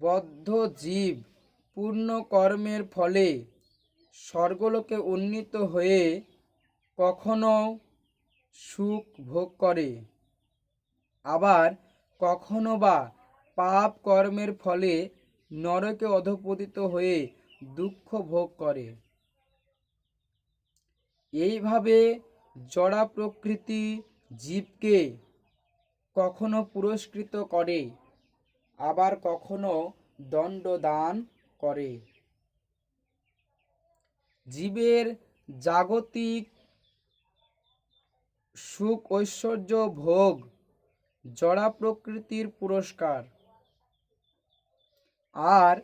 বদ্ধ জীব পূর্ণ কর্মের ফলে স্বর্গলোকে উন্নীত হয়ে কখনো সুখ ভোগ করে। আবার কখনো বা পাপ কর্মের ফলে নরকে অধপতিত হয়ে দুঃখ ভোগ করে। এইভাবে জড়া প্রকৃতি জীবকে কখনো পুরস্কৃত করে। আবার কখনো দণ্ড দান করে। জীবের জাগতিক সুখ ঐশ্বর্য ভোগ, জড়া প্রকৃতির পুরস্কার। আর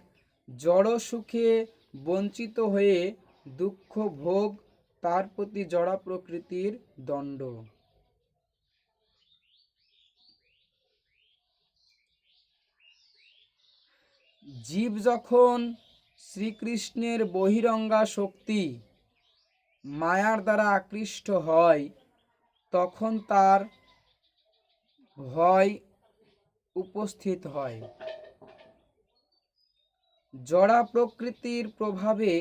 জড় সুখে বঞ্চিত হয়ে দুঃখ ভোগ, তার প্রতি জড়া প্রকৃতির দণ্ড। জীব যখন শ্রীকৃষ্ণের বহিরঙ্গা শক্তি মায়ার দ্বারা আকৃষ্ট হয়, তখন তার ভয় উপস্থিত হয়। জড়া প্রকৃতির প্রভাবে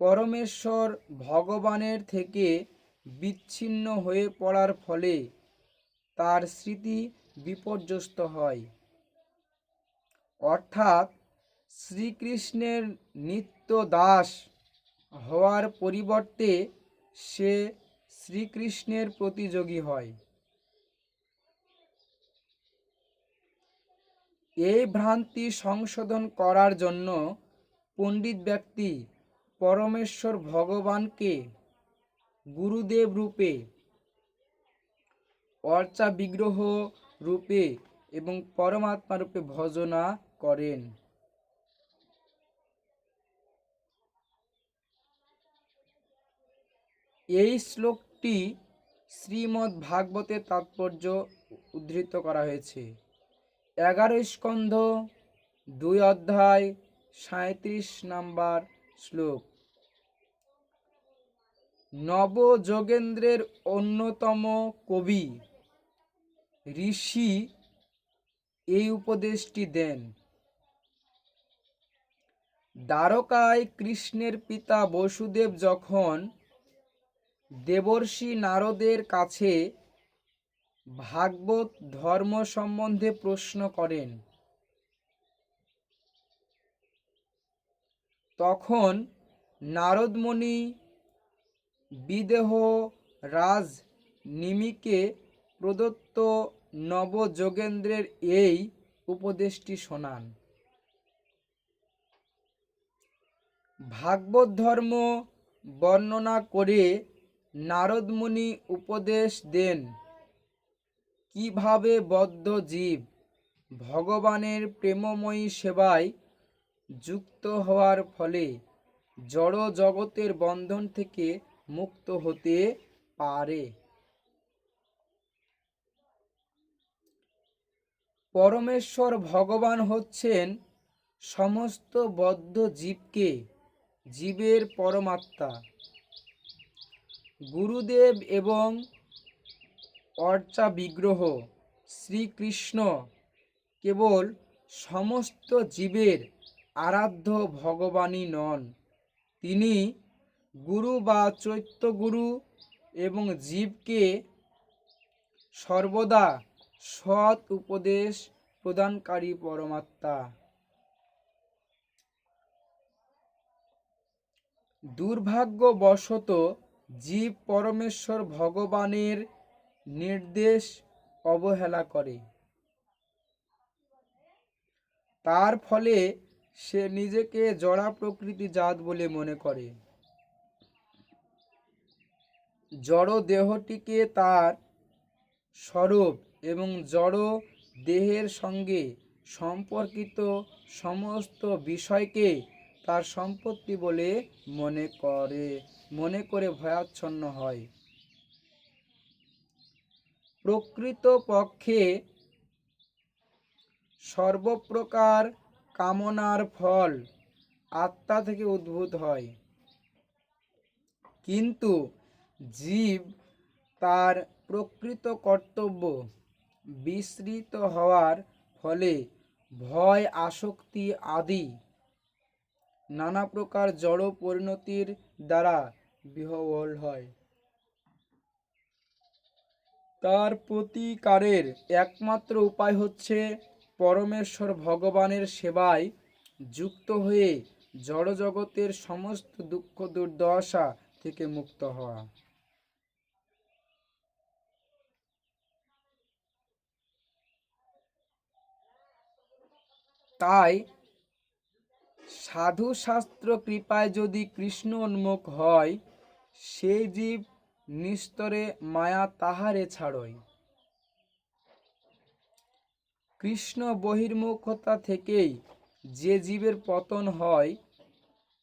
পরমেশ্বর ভগবানের থেকে বিচ্ছিন্ন হয়ে পড়ার ফলে তার স্মৃতি বিপর্যস্ত হয়। অর্থাৎ শ্রীকৃষ্ণের নিত্য দাস হওয়ার পরিবর্তে সে শ্রীকৃষ্ণের প্রতিযোগী হয়। এই ভ্রান্তি সংশোধন করার জন্য পণ্ডিত ব্যক্তি পরমেশ্বর ভগবানকে গুরুদেব রূপে অর্চা বিগ্রহ রূপে এবং পরমাত্মা রূপে ভজনা করেন। এই শ্লোকটি শ্রীমদ্ ভাগবতের তাৎপর্য উদ্ধৃত করা হয়েছে। এগারো স্কন্ধ, দুই অধ্যায় সাঁত্রিশ নাম্বার শ্লোক। নবযোগেন্দ্রের অন্যতম কবি ঋষি এই উপদেশটি দেন। দ্বারকায় কৃষ্ণের পিতা বসুদেব যখন দেবর্ষি নারদের কাছে ভাগবত ধর্ম সম্বন্ধে প্রশ্ন করেন, তখন নারদমণি বিদেহ রাজ নিমিকে প্রদত্ত নবযোগেন্দ্রের এই উপদেশটি শোনান। ভাগবত ধর্ম বর্ণনা করে নারদমুনি উপদেশ দেন, কীভাবে বদ্ধ জীব? ভগবানের প্রেমময়ী সেবায় যুক্ত হওয়ার ফলে জড় জগতের বন্ধন থেকে মুক্ত হতে পারে। পরমেশ্বর ভগবান হচ্ছেন সমস্ত বদ্ধ জীবকে জীবের পরমাত্মা। গুরুদেব এবং অর্চা বিগ্রহ শ্রীকৃষ্ণ কেবল সমস্ত জীবের আরাধ্য ভগবানই নন। তিনি গুরু বা চৈত্যগুরু এবং জীবকে সর্বদা সৎ উপদেশ প্রদানকারী পরমাত্মা। দুর্ভাগ্যবশত জীব পরমেশ্বর ভগবানের নির্দেশ অবহেলা করে। তার ফলে সে নিজেকে জড়া প্রকৃতি জাত বলে মনে করে। জড় দেহটিকে তার স্বরূপ এবং জড় দেহের সঙ্গে সম্পর্কিত সমস্ত বিষয়কে তার সম্পত্তি বলে মনে করে মনে করে ভয়াচ্ছন্ন হয়। প্রকৃত পক্ষে সর্বপ্রকার কামনার ফল আত্মা থেকে উদ্ভূত হয়। কিন্তু জীব তার প্রকৃত কর্তব্য বিস্মৃত হওয়ার ফলে ভয়, আসক্তি আদি নানা প্রকার জড় পরিণতির দ্বারা বিহ্বল হয়। তার প্রতিকারের একমাত্র উপায় হচ্ছে পরমেশ্বর ভগবানের সেবায় যুক্ত হয়ে জড়জগতের সমস্ত দুঃখ দুর্দশা থেকে মুক্ত হওয়া। তাই সাধু শাস্ত্র কৃপায় যদি কৃষ্ণ উন্মুখ হয় সেই জীব নিস্তরে মায়া তাহারে ছাড়ই। কৃষ্ণ বহির্মুখতা থেকেই যে জীবের পতন হয়,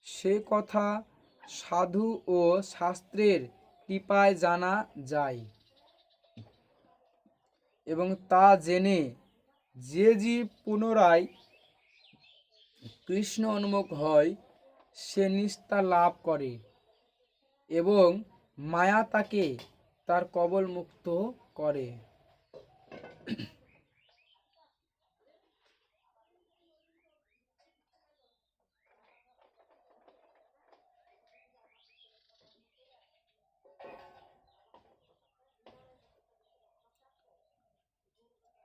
সে কথা সাধু ও শাস্ত্রের কৃপায় জানা যায়। এবং তা জেনে যে জীব পুনরায় কৃষ্ণ উন্মুখ হয়, সে নিস্তার লাভ করে এবং মায়া তাকে তার কবল মুক্ত করে।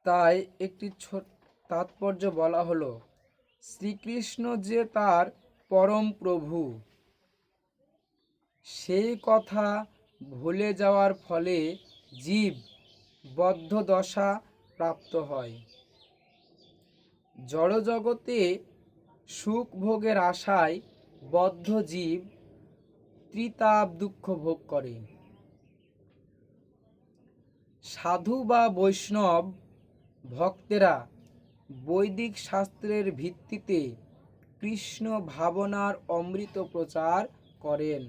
তাই একটি ছোট তাৎপর্য বলা হলো শ্রীকৃষ্ণ যে তার পরম প্রভু, সেই কথা ভুলে যাওয়ার ফলে জীব বদ্ধ দশা প্রাপ্ত হয়। জড়জগতে সুখ ভোগের আশায় বদ্ধ জীব ত্রিতাপ দুঃখ ভোগ করে। সাধু বা বৈষ্ণব ভক্তেরা বৈদিক শাস্ত্রের ভিত্তিতে কৃষ্ণ ভাবনার অমৃত প্রচার করেন।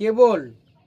কেবল